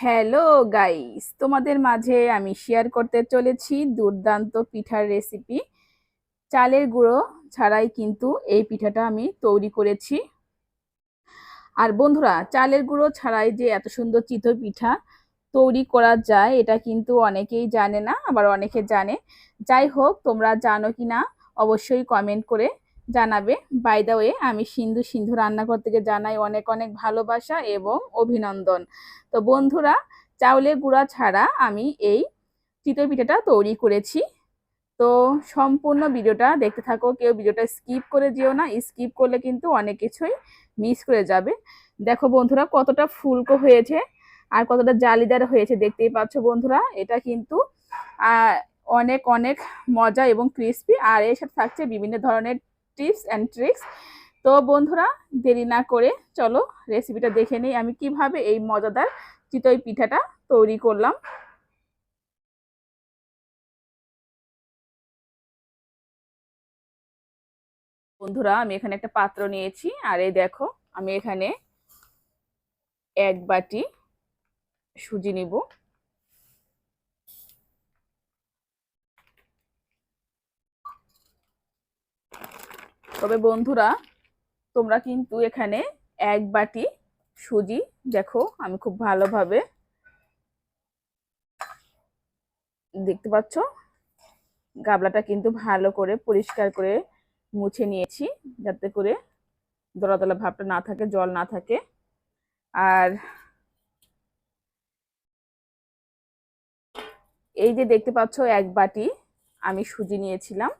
Hello guys, তোমাদের মাঝে আমি শেয়ার করতে চলেছি দুর্দান্ত পিঠার রেসিপি চালের গুঁড়ো ছাড়াই কিন্তু এই পিঠাটা আমি তৈরি করেছি। আর বন্ধুরা, চালের গুঁড়ো ছাড়াই যে এত সুন্দর চিতই পিঠা তৈরি করা যায়, এটা কিন্তু অনেকেই জানে না, আবার অনেকে জানে। যাই হোক, তোমরা জানো কি না অবশ্যই কমেন্ট করে জানাবে। বাই দা ওয়ে আমি সিন্ধু সিন্ধু রান্নাঘর থেকে জানাই অনেক অনেক ভালোবাসা এবং অভিনন্দন। তো বন্ধুরা, চাউলের গুঁড়া ছাড়া আমি এই চিতই পিঠাটা তৈরি করেছি। তো সম্পূর্ণ ভিডিওটা দেখতে থাকো, কেউ ভিডিওটা স্কিপ করে যেও না। স্কিপ করলে কিন্তু অনেক কিছুই মিস করে যাবে। দেখো বন্ধুরা, কতটা ফুলকো হয়েছে আর কতটা জালিদার হয়েছে, দেখতেই পাচ্ছ বন্ধুরা। এটা কিন্তু অনেক অনেক মজা এবং ক্রিস্পি আর এর সাথে থাকছে বিভিন্ন ধরনের টিপস অ্যান্ড ট্রিক্স। তো বন্ধুরা, দেরি না করে চলো রেসিপিটা দেখে নিই। আমি কীভাবে এই মজাদার চিতই পিঠাটা তৈরি করলাম। বন্ধুরা, আমি এখানে একটা পাত্র নিয়েছি। আর এই দেখো, আমি এখানে এক বাটি সুজি নিব। তবে বন্ধুরা, তোমরা কিন্তু এখানে এক বাটি সুজি দেখো, আমি খুব ভালোভাবে দেখতে পাচ্ছ? গাবলাটা কিন্তু ভালো করে পরিষ্কার করে মুছে নিয়েছি, যাতে করে দলা ভাবটা না থাকে, জল না থাকে। আর এই যে দেখতে পাচ্ছ, এক বাটি আমি সুজি নিয়েছিলাম।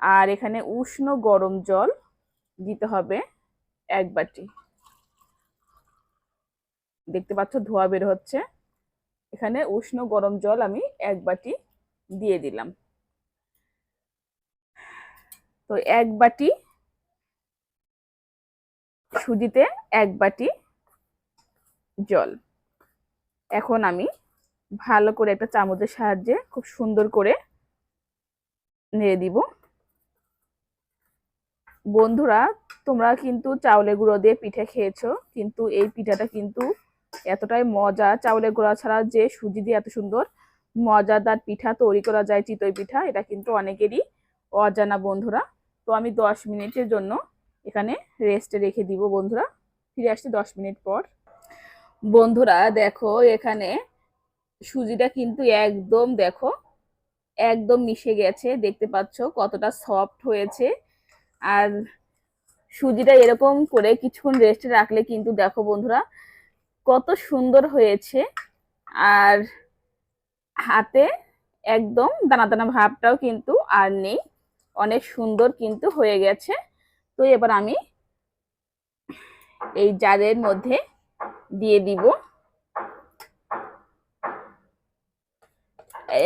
আর এখানে উষ্ণ গরম জল দিতে হবে এক বাটি। দেখতে পাচ্ছ ধোয়া বের হচ্ছে। এখানে উষ্ণ গরম জল আমি এক বাটি দিয়ে দিলাম। তো এক বাটি সুজিতে এক বাটি জল। এখন আমি ভালো করে একটা চামচের সাহায্যে খুব সুন্দর করে নেড়ে দিব। বন্ধুরা, তোমরা কিন্তু চাউলের গুঁড়ো দিয়ে পিঠে খেয়েছো, কিন্তু এই পিঠাটা কিন্তু এতটাই মজা। চাউলের গুঁড়া ছাড়া যে সুজি দিয়ে এত সুন্দর মজাদার পিঠা তৈরি করা যায়, চিতই পিঠা, এটা কিন্তু অনেকেরই অজানা বন্ধুরা। তো আমি দশ মিনিটের জন্য এখানে রেস্টে রেখে দিব বন্ধুরা। ফিরে আসছি দশ মিনিট পর। বন্ধুরা, দেখো এখানে সুজিটা কিন্তু একদম, দেখো, একদম মিশে গেছে। দেখতে পাচ্ছ কতটা সফট হয়েছে। আর সুজিটা এরকম করে কিছুক্ষণ রেস্টে রাখলে কিন্তু দেখো বন্ধুরা, কত সুন্দর হয়েছে। আর হাতে একদম দানা দানা ভাবটাও কিন্তু আর নেই, অনেক সুন্দর কিন্তু হয়ে গেছে। তো এবার আমি এই জারের মধ্যে দিয়ে দিব।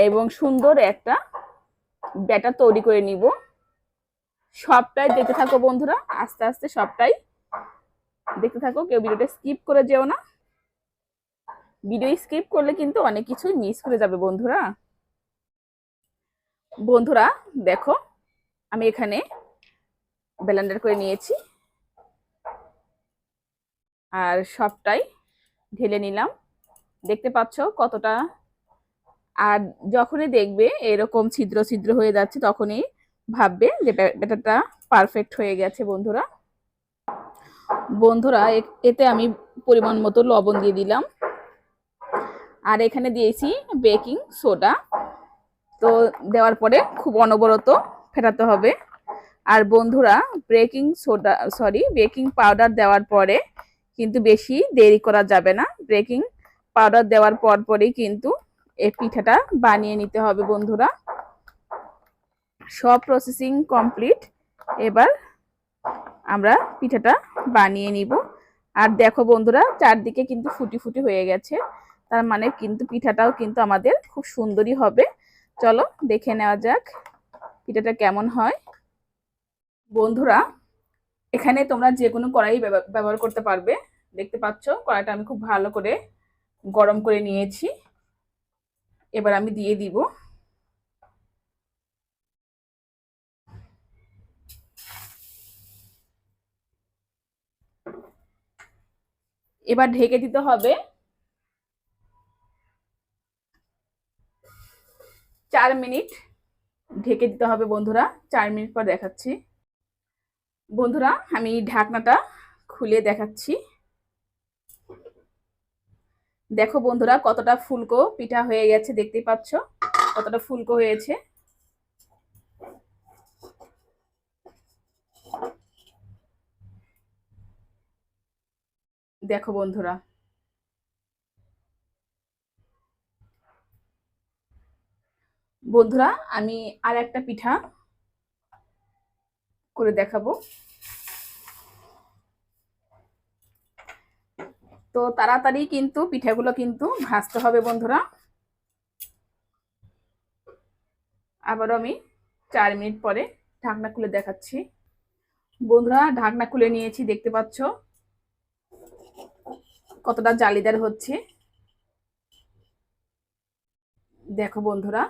এবং সুন্দর একটা ব্যাটার তৈরি করে নিব। সবটাই দেখতে থাকো বন্ধুরা, আস্তে আস্তে সবটাই দেখতে থাকো, কেউ ভিডিওটা স্কিপ করে যেও না। ভিডিও স্কিপ করলে কিন্তু অনেক কিছুই মিস করে যাবে বন্ধুরা। বন্ধুরা, দেখো, আমি এখানে ব্লেন্ডার করে নিয়েছি। আর সবটাই ঢেলে নিলাম। দেখতে পাচ্ছ কতটা? আর যখনই দেখবে এরকম ছিদ্র ছিদ্র হয়ে যাচ্ছে, তখনই ভাববে যে ব্যাটারটা পারফেক্ট হয়ে গেছে, বন্ধুরা। বন্ধুরা এতে আমি পরিমাণ মতো লবণ দিয়ে দিলাম। আর এখানে দিয়েছি বেকিং সোডা। তো দেওয়ার পরে খুব অনবরত ফেটাতে হবে। আর বন্ধুরা, baking soda sorry baking powder দেওয়ার পরে কিন্তু বেশি দেরি করা যাবে না। বেকিং পাউডার দেওয়ার পর পরেই কিন্তু এই পিঠাটা বানিয়ে নিতে হবে, বন্ধুরা। সব প্রসেসিং কমপ্লিট এবার আমরা পিঠাটা বানিয়ে নিব। আর দেখো বন্ধুরা, চারদিকে কিন্তু ফুটি ফুটি হয়ে গেছে। তার মানে কিন্তু পিঠাটাও কিন্তু আমাদের খুব সুন্দরই হবে। চলো দেখে নেওয়া যাক পিঠাটা কেমন হয়। বন্ধুরা, এখানে তোমরা যে কোনো কড়াই ব্যবহার করতে পারবে। দেখতে পাচ্ছ, কড়াইটা আমি খুব ভালো করে গরম করে নিয়েছি। এবার আমি দিয়ে দিব এবার ঢেকে দিতে হবে চার মিনিট ঢেকে দিতে হবে বন্ধুরা। চার মিনিট পর দেখাচ্ছি। বন্ধুরা, আমি ঢাকনাটা খুলে দেখাচ্ছি। দেখো বন্ধুরা, কতটা ফুলকো পিঠা হয়ে গেছে, দেখতেই পাচ্ছ? কতটা ফুলকো হয়েছে। দেখো বন্ধুরা। বন্ধুরা, আমি আর একটা পিঠা করে দেখাবো। তো তাড়াতাড়ি কিন্তু পিঠাগুলো কিন্তু ভাজতে হবে বন্ধুরা। আবারও আমি চার মিনিট পরে ঢাকনা খুলে দেখাচ্ছি। বন্ধুরা, ঢাকনা খুলে নিয়েছি, দেখতে পাচ্ছ? কতটা জালিদার হচ্ছে? দেখো বন্ধুরা।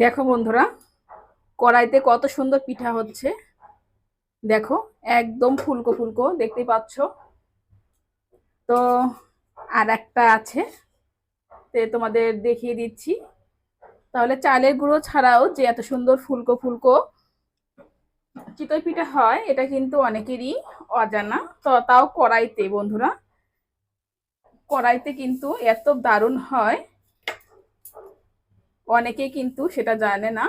দেখো বন্ধুরা, কড়াইতে কত সুন্দর পিঠা হচ্ছে। দেখো, একদম ফুলকো ফুলকো, দেখতেই পাচ্ছ। তো আর একটা আছে, তে তোমাদের দেখিয়ে দিচ্ছি। তাহলে চালের গুঁড়ো ছাড়াও যে এত সুন্দর ফুলকো ফুলকো চিতই পিঠা হয়, এটা কিন্তু অনেকেরই অজানা। তো তাও কড়াইতে, বন্ধুরা। কড়াইতে কিন্তু এত দারুণ হয়। অনেকে কিন্তু সেটা জানে না।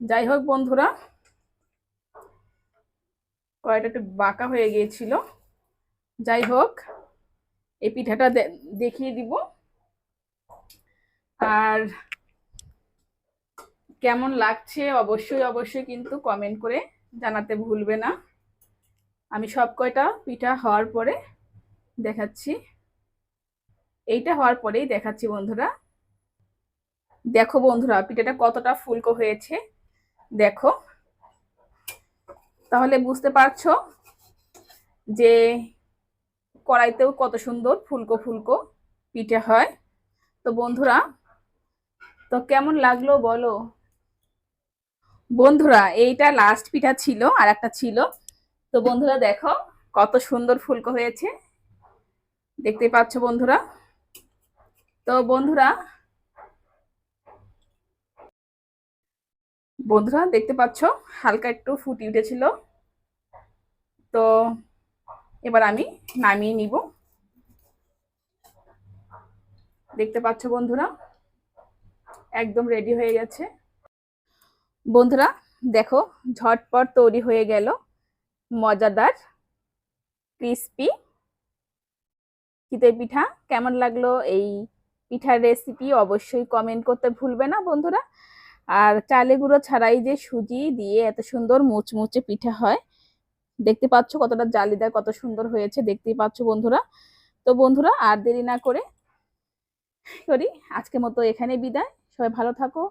যাই হোক, বন্ধুরা। কড়াইটা একটু বাঁকা হয়ে গিয়েছিল। যাই হোক, এই পিঠাটা দেখিয়ে দিব। আর কেমন লাগছে, অবশ্যই অবশ্যই কিন্তু কমেন্ট করে জানাতে ভুলবে না। আমি সব কয়টা পিঠা হওয়ার পরে দেখাচ্ছি। এইটা হওয়ার পরেই দেখাচ্ছি বন্ধুরা। দেখো বন্ধুরা, পিঠাটা কতটা ফুলকো হয়েছে। দেখো। তাহলে বুঝতে পারছ যে কড়াইতেও কত সুন্দর ফুলকো ফুলকো পিঠে হয়। তো বন্ধুরা, তো কেমন লাগল বলো? বন্ধুরা, এইটা লাস্ট পিঠা ছিল আর একটা ছিল। তো বন্ধুরা দেখো, কত সুন্দর ফুলকো হয়েছে। দেখতে পাচ্ছ বন্ধুরা। তো বন্ধুরা বন্ধুরা দেখতে পাচ্ছ, হালকা একটু ফুটি উঠেছিল। তো এবার আমি নামিয়ে নিব। দেখতে পাচ্ছ বন্ধুরা, একদম রেডি হয়ে গেছে। বন্ধুরা, দেখো, ঝটপট তৈরি হয়ে গেল মজাদার ক্রিস্পি চিতই পিঠা। কেমন লাগল এই পিঠার রেসিপি অবশ্যই কমেন্ট করতে ভুলবে না বন্ধুরা। আর চালে গুঁড়ো ছাড়াই যে সুজি দিয়ে এত সুন্দর মুচমুচে পিঠা হয়, দেখতে পাচ্ছ কতটা জালিদার, কত সুন্দর হয়েছে, দেখতেই পাচ্ছ বন্ধুরা। তো বন্ধুরা, আর দেরি না করে করি আজকের মতো এখানে বিদায়। সবাই ভালো থাকো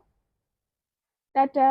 টাটা